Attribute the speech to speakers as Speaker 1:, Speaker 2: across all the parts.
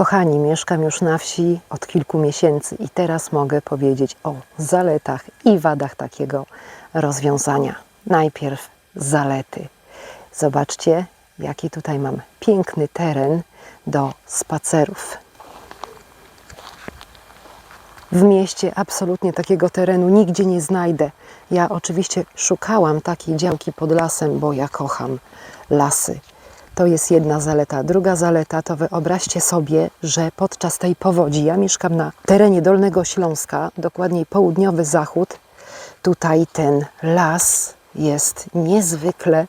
Speaker 1: Kochani, mieszkam już na wsi od kilku miesięcy i teraz mogę powiedzieć o zaletach i wadach takiego rozwiązania. Najpierw zalety. Zobaczcie, jaki tutaj mam piękny teren do spacerów. W mieście absolutnie takiego terenu nigdzie nie znajdę. Ja oczywiście szukałam takiej działki pod lasem, bo ja kocham lasy. To jest jedna zaleta. Druga zaleta to wyobraźcie sobie, że podczas tej powodzi, ja mieszkam na terenie Dolnego Śląska, dokładniej południowy zachód, tutaj ten las jest niezwykle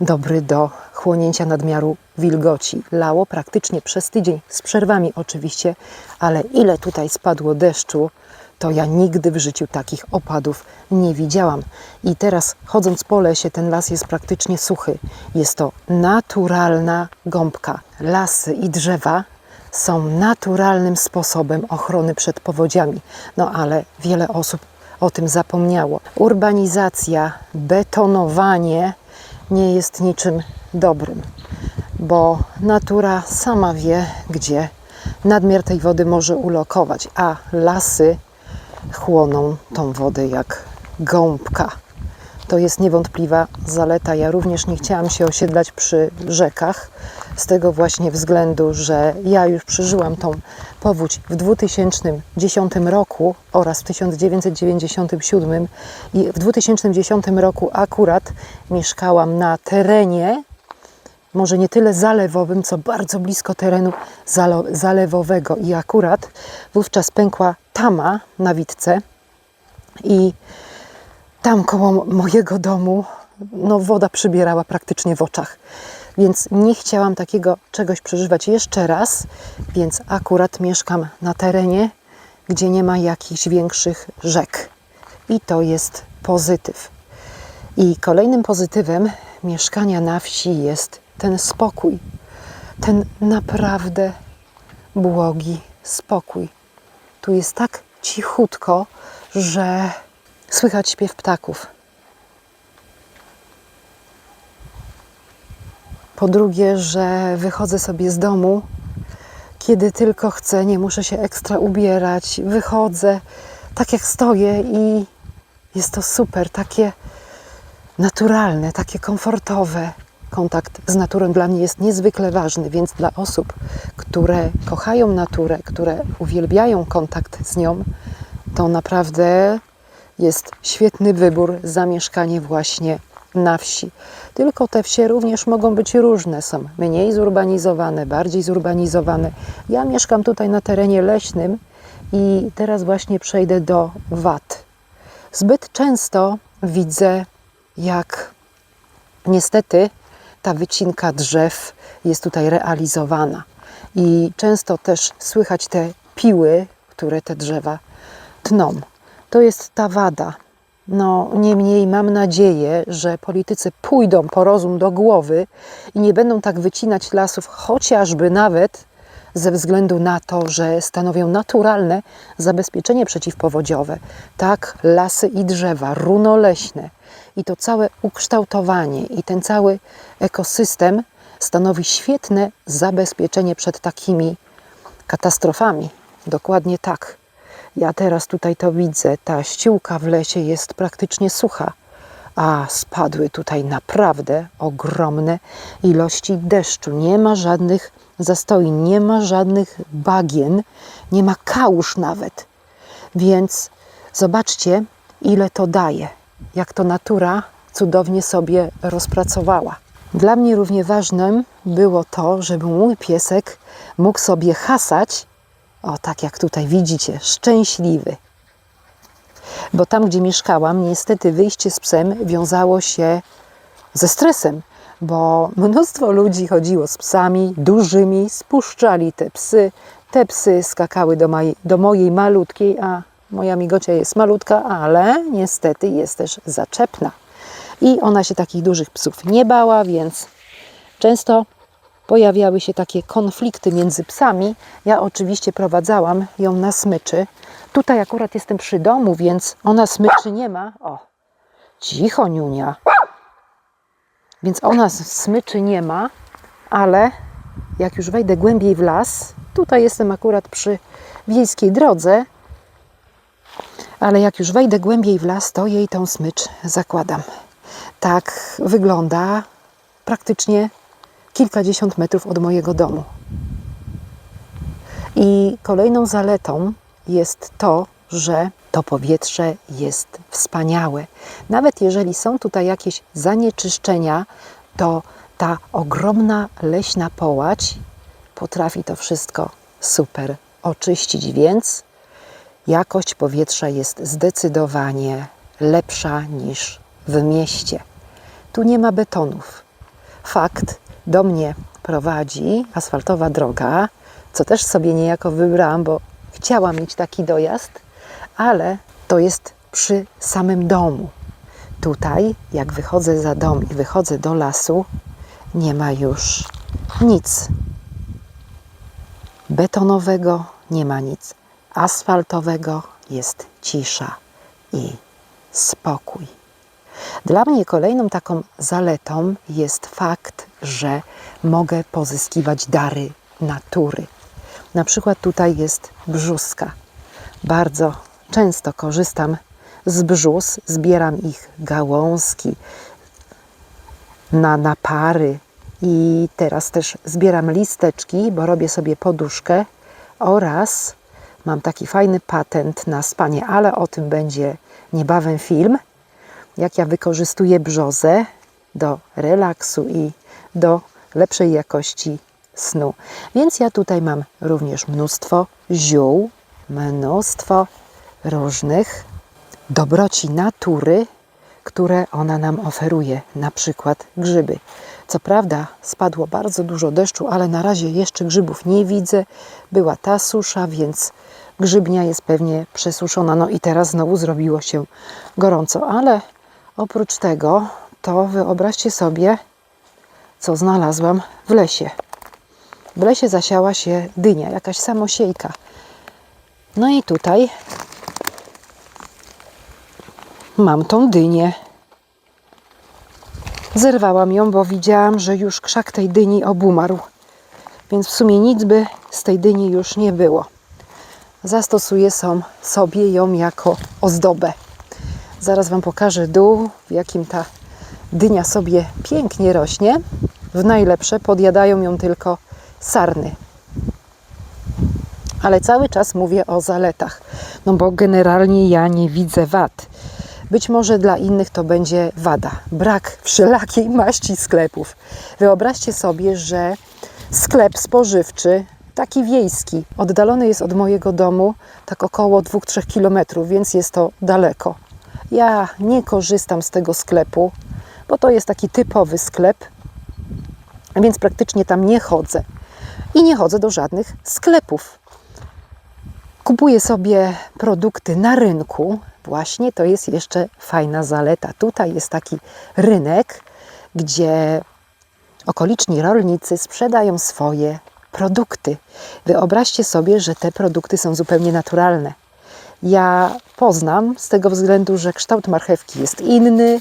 Speaker 1: dobry do chłonięcia nadmiaru wilgoci. Lało praktycznie przez tydzień, z przerwami oczywiście, ale ile tutaj spadło deszczu, to ja nigdy w życiu takich opadów nie widziałam. I teraz chodząc po lesie, ten las jest praktycznie suchy. Jest to naturalna gąbka. Lasy i drzewa są naturalnym sposobem ochrony przed powodziami. No ale wiele osób o tym zapomniało. Urbanizacja, betonowanie nie jest niczym dobrym, bo natura sama wie, gdzie nadmiar tej wody może ulokować, a lasy chłoną tą wodę jak gąbka. To jest niewątpliwa zaleta. Ja również nie chciałam się osiedlać przy rzekach, z tego właśnie względu, że ja już przeżyłam tą powódź w 2010 roku oraz w 1997 i w 2010 roku akurat mieszkałam na terenie może nie tyle zalewowym, co bardzo blisko terenu zalewowego. I akurat wówczas pękła tama na Witce i tam koło mojego domu no, woda przybierała praktycznie w oczach. Więc nie chciałam takiego czegoś przeżywać jeszcze raz, więc akurat mieszkam na terenie, gdzie nie ma jakichś większych rzek. I to jest pozytyw. I kolejnym pozytywem mieszkania na wsi jest ten spokój, ten naprawdę błogi spokój. Tu jest tak cichutko, że słychać śpiew ptaków. Po drugie, że wychodzę sobie z domu, kiedy tylko chcę, nie muszę się ekstra ubierać. Wychodzę tak jak stoję i jest to super, takie naturalne, takie komfortowe. Kontakt z naturą dla mnie jest niezwykle ważny, więc dla osób, które kochają naturę, które uwielbiają kontakt z nią, to naprawdę jest świetny wybór zamieszkanie właśnie na wsi. Tylko te wsie również mogą być różne, są mniej zurbanizowane, bardziej zurbanizowane. Ja mieszkam tutaj na terenie leśnym i teraz właśnie przejdę do wad. Zbyt często widzę, jak niestety ta wycinka drzew jest tutaj realizowana. I często też słychać te piły, które te drzewa tną. To jest ta wada. No, niemniej mam nadzieję, że politycy pójdą po rozum do głowy i nie będą tak wycinać lasów, chociażby nawet ze względu na to, że stanowią naturalne zabezpieczenie przeciwpowodziowe. Tak, lasy i drzewa, runoleśne i to całe ukształtowanie i ten cały ekosystem stanowi świetne zabezpieczenie przed takimi katastrofami. Dokładnie tak. Ja teraz tutaj to widzę. Ta ściółka w lesie jest praktycznie sucha, a spadły tutaj naprawdę ogromne ilości deszczu. Nie ma żadnych zastoi, nie ma żadnych bagien, nie ma kałuż nawet. Więc zobaczcie, ile to daje, jak to natura cudownie sobie rozpracowała. Dla mnie równie ważnym było to, żeby mój piesek mógł sobie hasać o, tak jak tutaj widzicie, szczęśliwy. Bo tam, gdzie mieszkałam, niestety wyjście z psem wiązało się ze stresem, bo mnóstwo ludzi chodziło z psami dużymi, spuszczali te psy. Te psy skakały do, mojej, do mojej malutkiej, a moja migocia jest malutka, ale niestety jest też zaczepna. I ona się takich dużych psów nie bała, więc często pojawiały się takie konflikty między psami. Ja oczywiście prowadzałam ją na smyczy. Tutaj akurat jestem przy domu, więc ona smyczy nie ma. O, cicho, Niunia. Więc ona smyczy nie ma, ale jak już wejdę głębiej w las, tutaj jestem akurat przy wiejskiej drodze, ale jak już wejdę głębiej w las, to jej tą smycz zakładam. Tak wygląda praktycznie kilkadziesiąt metrów od mojego domu. I kolejną zaletą jest to, że to powietrze jest wspaniałe. Nawet jeżeli są tutaj jakieś zanieczyszczenia, to ta ogromna leśna połać potrafi to wszystko super oczyścić, więc jakość powietrza jest zdecydowanie lepsza niż w mieście. Tu nie ma betonów. Fakt, do mnie prowadzi asfaltowa droga, co też sobie niejako wybrałam, bo chciałam mieć taki dojazd, ale to jest przy samym domu. Tutaj, jak wychodzę za dom i wychodzę do lasu, nie ma już nic betonowego, nie ma nic asfaltowego, jest cisza i spokój. Dla mnie kolejną taką zaletą jest fakt, że mogę pozyskiwać dary natury. Na przykład tutaj jest brzuska. Bardzo często korzystam z brzus, zbieram ich gałązki na napary i teraz też zbieram listeczki, bo robię sobie poduszkę oraz mam taki fajny patent na spanie, ale o tym będzie niebawem film jak ja wykorzystuję brzozę do relaksu i do lepszej jakości snu. Więc ja tutaj mam również mnóstwo ziół, mnóstwo różnych dobroci natury, które ona nam oferuje, na przykład grzyby. Co prawda spadło bardzo dużo deszczu, ale na razie jeszcze grzybów nie widzę. Była ta susza, więc grzybnia jest pewnie przesuszona. No i teraz znowu zrobiło się gorąco, ale Oprócz tego, to wyobraźcie sobie, co znalazłam w lesie. W lesie zasiała się dynia, jakaś samosiejka. No i tutaj mam tą dynię. Zerwałam ją, bo widziałam, że już krzak tej dyni obumarł. Więc w sumie nic by z tej dyni już nie było. Zastosuję sobie ją jako ozdobę. Zaraz Wam pokażę dół, w jakim ta dynia sobie pięknie rośnie. W najlepsze podjadają ją tylko sarny. Ale cały czas mówię o zaletach, no bo generalnie ja nie widzę wad. Być może dla innych to będzie wada, brak wszelakiej maści sklepów. Wyobraźcie sobie, że sklep spożywczy, taki wiejski, oddalony jest od mojego domu tak około 2-3 km, więc jest to daleko. Ja nie korzystam z tego sklepu, bo to jest taki typowy sklep, więc praktycznie tam nie chodzę. I nie chodzę do żadnych sklepów. Kupuję sobie produkty na rynku. Właśnie to jest jeszcze fajna zaleta. Tutaj jest taki rynek, gdzie okoliczni rolnicy sprzedają swoje produkty. Wyobraźcie sobie, że te produkty są zupełnie naturalne. Ja poznam z tego względu, że kształt marchewki jest inny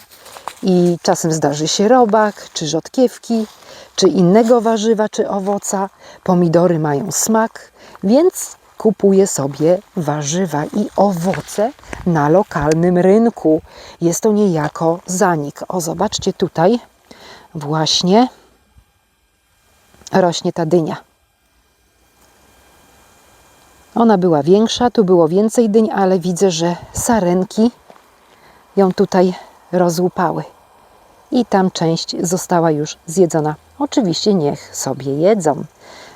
Speaker 1: i czasem zdarzy się robak, czy rzodkiewki, czy innego warzywa, czy owoca. Pomidory mają smak, więc kupuję sobie warzywa i owoce na lokalnym rynku. Jest to niejako zanik. O, zobaczcie tutaj właśnie rośnie ta dynia. Ona była większa, tu było więcej dyń, ale widzę, że sarenki ją tutaj rozłupały. I tam część została już zjedzona. Oczywiście niech sobie jedzą.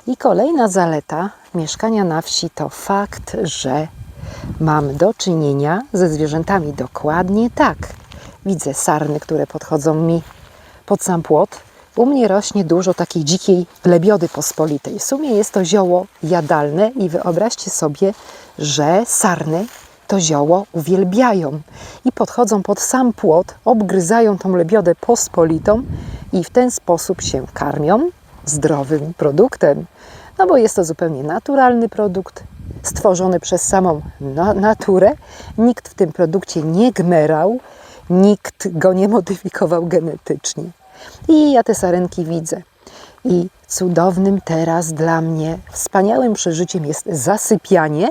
Speaker 1: I kolejna zaleta mieszkania na wsi to fakt, że mam do czynienia ze zwierzętami dokładnie tak. Widzę sarny, które podchodzą mi pod sam płot, u mnie rośnie dużo takiej dzikiej lebiody pospolitej. W sumie jest to zioło jadalne i wyobraźcie sobie, że sarny to zioło uwielbiają i podchodzą pod sam płot, obgryzają tą lebiodę pospolitą i w ten sposób się karmią zdrowym produktem. No bo jest to zupełnie naturalny produkt, stworzony przez samą na naturę. Nikt w tym produkcie nie gmerał, nikt go nie modyfikował genetycznie. I ja te sarenki widzę. I cudownym teraz dla mnie wspaniałym przeżyciem jest zasypianie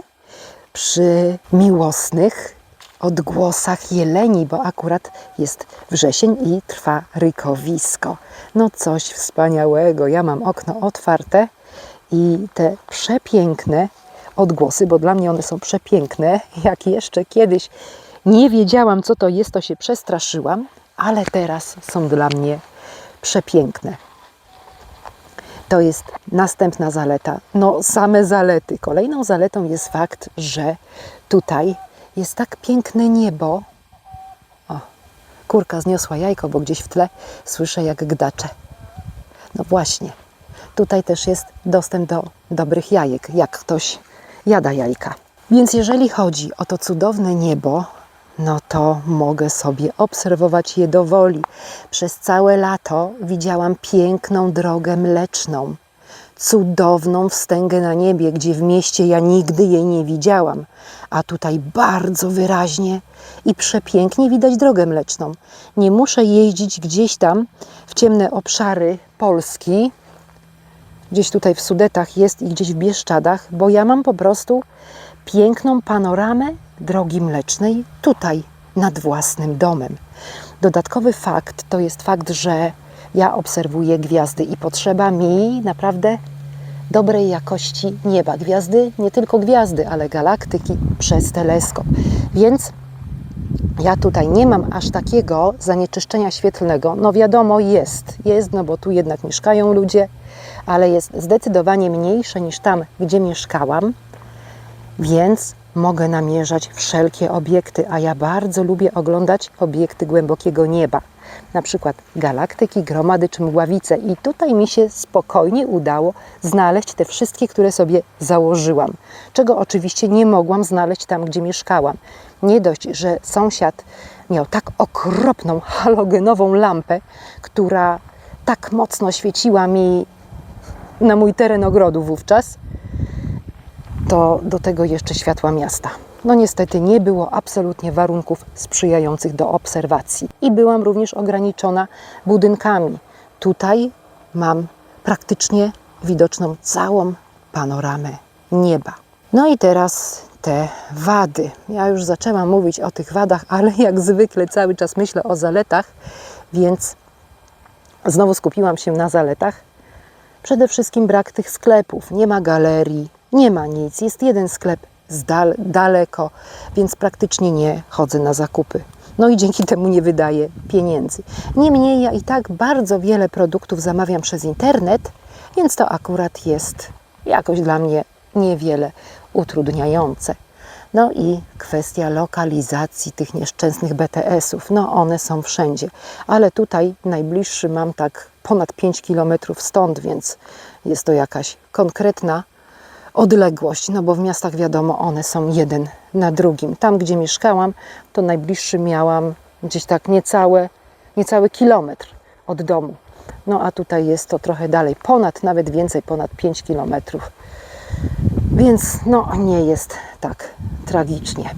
Speaker 1: przy miłosnych odgłosach jeleni, bo akurat jest wrzesień i trwa rykowisko. No coś wspaniałego. Ja mam okno otwarte i te przepiękne odgłosy, bo dla mnie one są przepiękne. Jak jeszcze kiedyś nie wiedziałam, co to jest, to się przestraszyłam, ale teraz są dla mnie przepiękne. To jest następna zaleta. No, same zalety. Kolejną zaletą jest fakt, że tutaj jest tak piękne niebo. O, kurka zniosła jajko, bo gdzieś w tle słyszę jak gdacze. No właśnie, tutaj też jest dostęp do dobrych jajek, jak ktoś jada jajka. Więc jeżeli chodzi o to cudowne niebo, no to mogę sobie obserwować je dowoli. Przez całe lato widziałam piękną drogę mleczną, cudowną wstęgę na niebie, gdzie w mieście ja nigdy jej nie widziałam, a tutaj bardzo wyraźnie i przepięknie widać drogę mleczną. Nie muszę jeździć gdzieś tam w ciemne obszary Polski, gdzieś tutaj w Sudetach jest i gdzieś w Bieszczadach, bo ja mam po prostu piękną panoramę drogi mlecznej tutaj nad własnym domem. Dodatkowy fakt to jest fakt, że ja obserwuję gwiazdy i potrzeba mi naprawdę dobrej jakości nieba. Gwiazdy, nie tylko gwiazdy, ale galaktyki przez teleskop. Więc ja tutaj nie mam aż takiego zanieczyszczenia świetlnego. No wiadomo, jest, jest, no bo tu jednak mieszkają ludzie, ale jest zdecydowanie mniejsze niż tam, gdzie mieszkałam, więc mogę namierzać wszelkie obiekty, a ja bardzo lubię oglądać obiekty głębokiego nieba, na przykład galaktyki, gromady czy mgławice. I tutaj mi się spokojnie udało znaleźć te wszystkie, które sobie założyłam, czego oczywiście nie mogłam znaleźć tam, gdzie mieszkałam. Nie dość, że sąsiad miał tak okropną halogenową lampę, która tak mocno świeciła mi na mój teren ogrodu wówczas, to do tego jeszcze światła miasta. No niestety nie było absolutnie warunków sprzyjających do obserwacji i byłam również ograniczona budynkami. Tutaj mam praktycznie widoczną całą panoramę nieba. No i teraz te wady. Ja już zaczęłam mówić o tych wadach, ale jak zwykle cały czas myślę o zaletach, więc znowu skupiłam się na zaletach. Przede wszystkim brak tych sklepów. Nie ma galerii, nie ma nic. Jest jeden sklep z dal daleko, więc praktycznie nie chodzę na zakupy. No i dzięki temu nie wydaję pieniędzy. Niemniej ja i tak bardzo wiele produktów zamawiam przez internet, więc to akurat jest jakoś dla mnie niewiele utrudniające. No i kwestia lokalizacji tych nieszczęsnych BTS-ów. No one są wszędzie, ale tutaj najbliższy mam tak ponad 5 km stąd, więc jest to jakaś konkretna odległość, no bo w miastach wiadomo, one są jeden na drugim. Tam, gdzie mieszkałam, to najbliższy miałam gdzieś tak niecałe, niecały kilometr od domu. No a tutaj jest to trochę dalej, ponad, nawet więcej, ponad 5 kilometrów. Więc no nie jest tak tragicznie.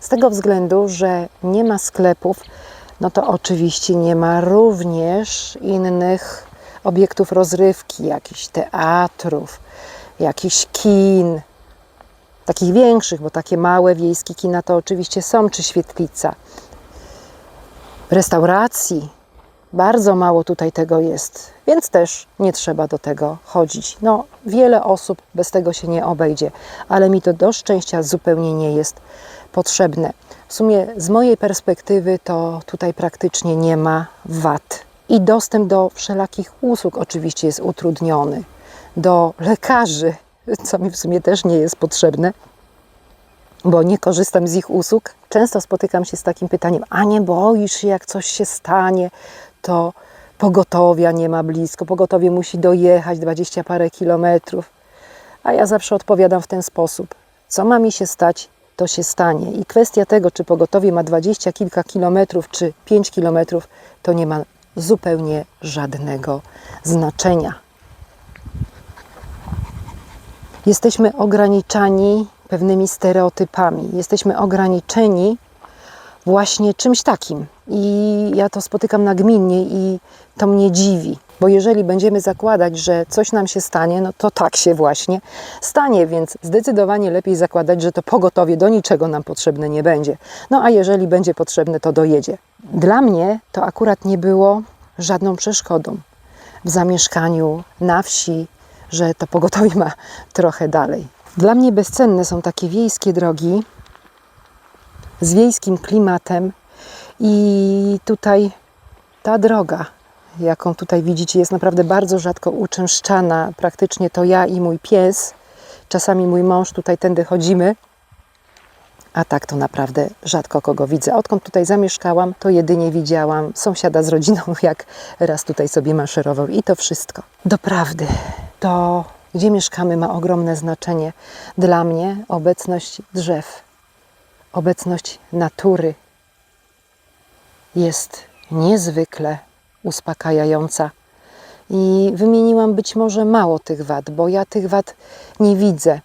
Speaker 1: Z tego względu, że nie ma sklepów, no to oczywiście nie ma również innych obiektów rozrywki, jakichś teatrów, jakichś kin, takich większych, bo takie małe wiejskie kina to oczywiście są, czy świetlica. Restauracji bardzo mało tutaj tego jest, więc też nie trzeba do tego chodzić. No, wiele osób bez tego się nie obejdzie, ale mi to do szczęścia zupełnie nie jest potrzebne. W sumie z mojej perspektywy to tutaj praktycznie nie ma wad. I dostęp do wszelakich usług oczywiście jest utrudniony do lekarzy, co mi w sumie też nie jest potrzebne, bo nie korzystam z ich usług. Często spotykam się z takim pytaniem: A nie boisz się, jak coś się stanie, to pogotowia nie ma blisko, pogotowie musi dojechać 20 parę kilometrów. A ja zawsze odpowiadam w ten sposób: Co ma mi się stać, to się stanie. I kwestia tego, czy pogotowie ma 20 kilka kilometrów, czy 5 kilometrów, to nie ma zupełnie żadnego znaczenia. Jesteśmy ograniczani pewnymi stereotypami, jesteśmy ograniczeni właśnie czymś takim. I ja to spotykam nagminnie i to mnie dziwi. Bo jeżeli będziemy zakładać, że coś nam się stanie, no to tak się właśnie stanie, więc zdecydowanie lepiej zakładać, że to pogotowie do niczego nam potrzebne nie będzie. No a jeżeli będzie potrzebne, to dojedzie. Dla mnie to akurat nie było żadną przeszkodą w zamieszkaniu na wsi, że to pogotowie ma trochę dalej. Dla mnie bezcenne są takie wiejskie drogi z wiejskim klimatem i tutaj ta droga, jaką tutaj widzicie, jest naprawdę bardzo rzadko uczęszczana. Praktycznie to ja i mój pies, czasami mój mąż tutaj tędy chodzimy, a tak to naprawdę rzadko kogo widzę. Odkąd tutaj zamieszkałam, to jedynie widziałam sąsiada z rodziną, jak raz tutaj sobie maszerował i to wszystko. Doprawdy, to gdzie mieszkamy ma ogromne znaczenie. Dla mnie obecność drzew, obecność natury jest niezwykle uspokajająca. I wymieniłam być może mało tych wad, bo ja tych wad nie widzę.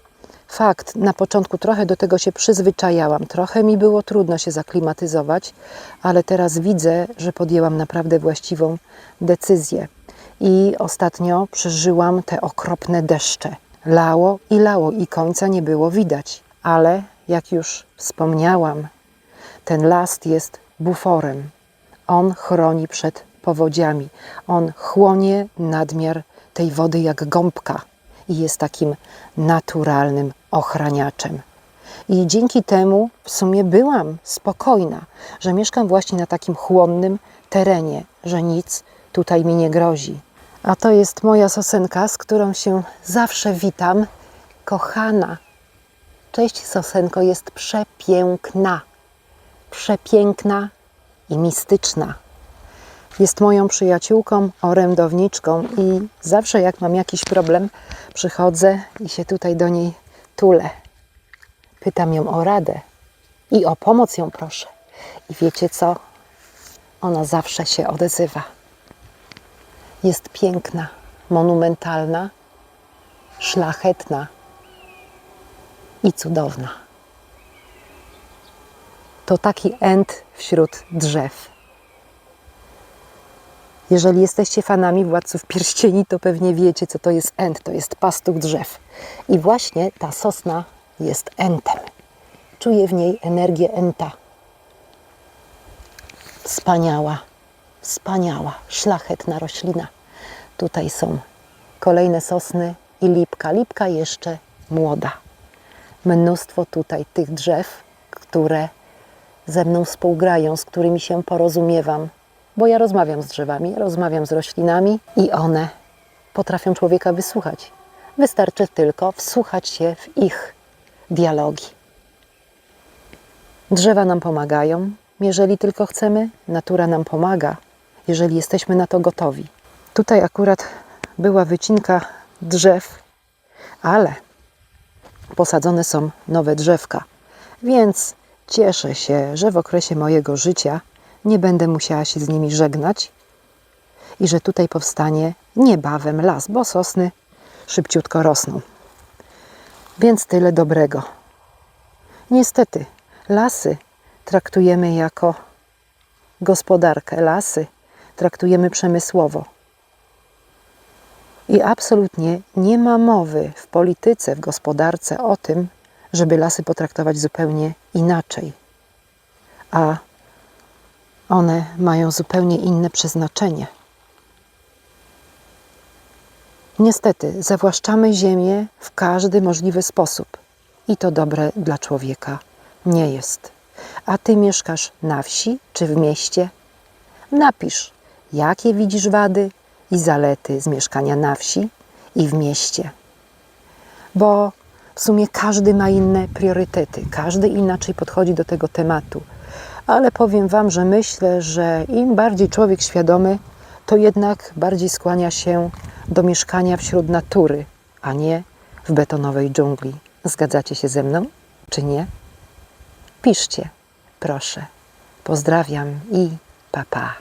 Speaker 1: Fakt, na początku trochę do tego się przyzwyczajałam, trochę mi było trudno się zaklimatyzować, ale teraz widzę, że podjęłam naprawdę właściwą decyzję. I ostatnio przeżyłam te okropne deszcze. Lało i lało i końca nie było widać. Ale jak już wspomniałam, ten las jest buforem. On chroni przed powodziami. On chłonie nadmiar tej wody jak gąbka i jest takim naturalnym ochraniaczem. I dzięki temu w sumie byłam spokojna, że mieszkam właśnie na takim chłonnym terenie, że nic tutaj mi nie grozi. A to jest moja sosenka, z którą się zawsze witam. Kochana. Cześć, sosenko, jest przepiękna. Przepiękna i mistyczna. Jest moją przyjaciółką, orędowniczką i zawsze jak mam jakiś problem, przychodzę i się tutaj do niej tulę. Pytam ją o radę i o pomoc ją proszę. I wiecie co? Ona zawsze się odzywa. Jest piękna, monumentalna, szlachetna i cudowna. To taki ent wśród drzew. Jeżeli jesteście fanami Władców Pierścieni, to pewnie wiecie, co to jest ent. To jest pastuch drzew. I właśnie ta sosna jest entem. Czuję w niej energię enta. Wspaniała, wspaniała, szlachetna roślina. Tutaj są kolejne sosny i lipka. Lipka jeszcze młoda. Mnóstwo tutaj tych drzew, które ze mną współgrają, z którymi się porozumiewam, bo ja rozmawiam z drzewami, rozmawiam z roślinami i one potrafią człowieka wysłuchać. Wystarczy tylko wsłuchać się w ich dialogi. Drzewa nam pomagają, jeżeli tylko chcemy, natura nam pomaga, jeżeli jesteśmy na to gotowi. Tutaj akurat była wycinka drzew, ale posadzone są nowe drzewka, więc cieszę się, że w okresie mojego życia nie będę musiała się z nimi żegnać i że tutaj powstanie niebawem las, bo sosny szybciutko rosną. Więc tyle dobrego. Niestety, lasy traktujemy jako gospodarkę, lasy traktujemy przemysłowo. I absolutnie nie ma mowy w polityce, w gospodarce o tym, żeby lasy potraktować zupełnie inaczej. A one mają zupełnie inne przeznaczenie. Niestety, zawłaszczamy ziemię w każdy możliwy sposób i to dobre dla człowieka nie jest. A ty mieszkasz na wsi czy w mieście? Napisz, jakie widzisz wady i zalety z mieszkania na wsi i w mieście. Bo w sumie każdy ma inne priorytety, każdy inaczej podchodzi do tego tematu ale powiem Wam, że myślę, że im bardziej człowiek świadomy, to jednak bardziej skłania się do mieszkania wśród natury, a nie w betonowej dżungli. Zgadzacie się ze mną, czy nie? Piszcie, proszę. Pozdrawiam i pa pa.